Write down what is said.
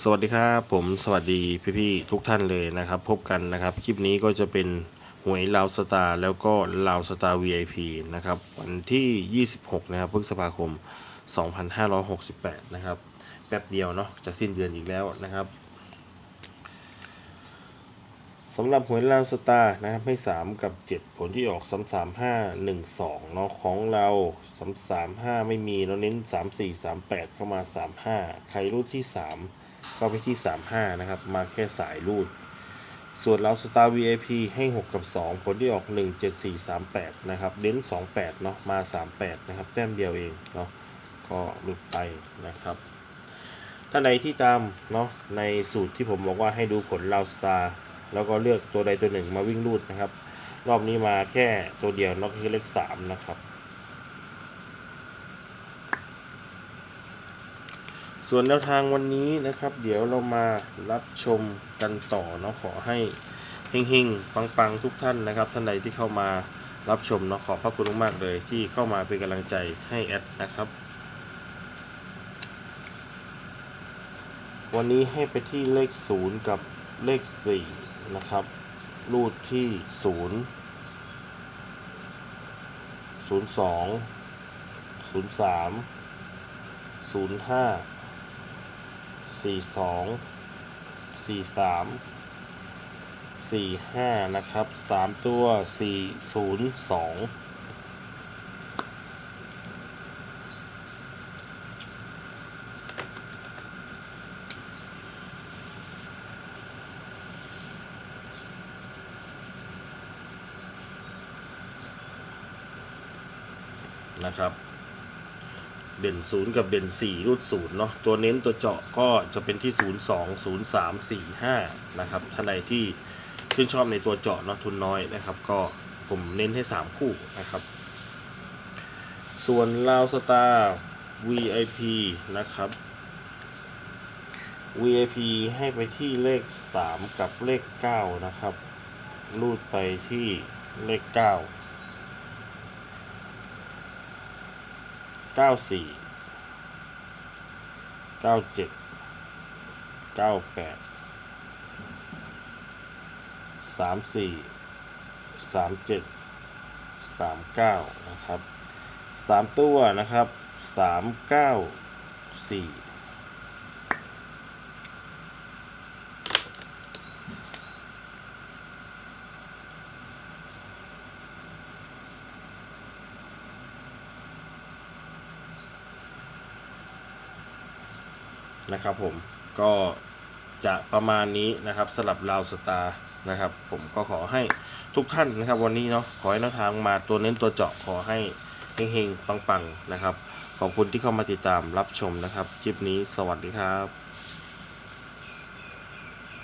สวัสดีครับผมสวัสดีพี่ๆทุกท่านเลยนะครับ พบกันนะครับ คลิปนี้ก็จะเป็นหวยลาวสตาร์แล้วก็ลาวสตาร์ VIP นะครับ วันที่ 26 นะครับพฤษภาคม 2568 นะครับ แป๊บเดียวเนาะจะสิ้นเดือนอีกแล้วนะครับสำหรับหวยลาวสตาร์นะครับให้ 3 กับ 7 ผลที่ออก 3 3 5 1 2เนาะของเรา3 3 5 ไม่มีเราเน้น 3 4 3 8 เข้ามา 3 5 ใครรูดที่ 3 ก็ไปที่ 35 นะครับ มาแค่สายรูด ส่วนเราสตาร์ VIP ให้ 6 กับ 2 ผลที่ออก 1 7 4 3 8 นะครับเน้น28 เนาะมา 38 นะครับ แต้มเดียวเองเนาะก็หลุดไปนะครับ ถ้าใดที่ตามเนาะในสูตรที่ผมบอกว่าให้ดูผลเราสตาร์แล้วก็เลือกตัวใดตัวหนึ่งมาวิ่งรูดนะครับ รอบนี้มาแค่ตัวเดียวเนอกคือเลข3นะครับ ส่วนแนวทางวันนี้นะครับ เดี๋ยวเรามารับชมกันต่อเนาะขอให้เฮงๆปังๆทุกท่านนะครับ ท่านใดที่เข้ามารับชมเนาะขอบพระคุณมากๆเลยที่เข้ามาเป็นกำลังใจให้แอดนะครับ วันนี้ให้ไปที่เลข 0 กับเลข 4 นะครับรูดที่ 0 02 03 05 สี่สองสี่สามสี่ห้านะครับสามตัวสี่ศูนย์สองนะครับ เด่นศูนย์กับเด่นสี่รูดศูนย์เนาะตัวเน้นตัวเจาะก็จะเป็นที่ศูนย์สองศูนย์สามสี่ห้านะครับท่านใดที่ชื่นชอบในตัวเจาะเนาะทุนน้อยนะครับ ก็ผมเน้นให้สามคู่นะครับ ส่วนลาวสตาร์ VIP นะครับ VIP ให้ไปที่เลข 3 กับเลข 9 นะครับ รูดไปที่เลข 9 เก้าสี่เก้าเจ็ดเก้าแปดสามสี่สามเจ็ดสามเก้านะครับสามตัวนะครับสามเก้าสี่ นะครับผมก็จะประมาณนี้นะครับสลับลาวสตาร์นะครับ ผมก็ขอให้ทุกท่านนะครับ วันนี้เนาะขอให้นักทางมาตัวเน้นตัวเจาะขอให้เฮงๆปังๆนะครับ ขอบคุณที่เข้ามาติดตามรับชมนะครับ คลิปนี้สวัสดีครับ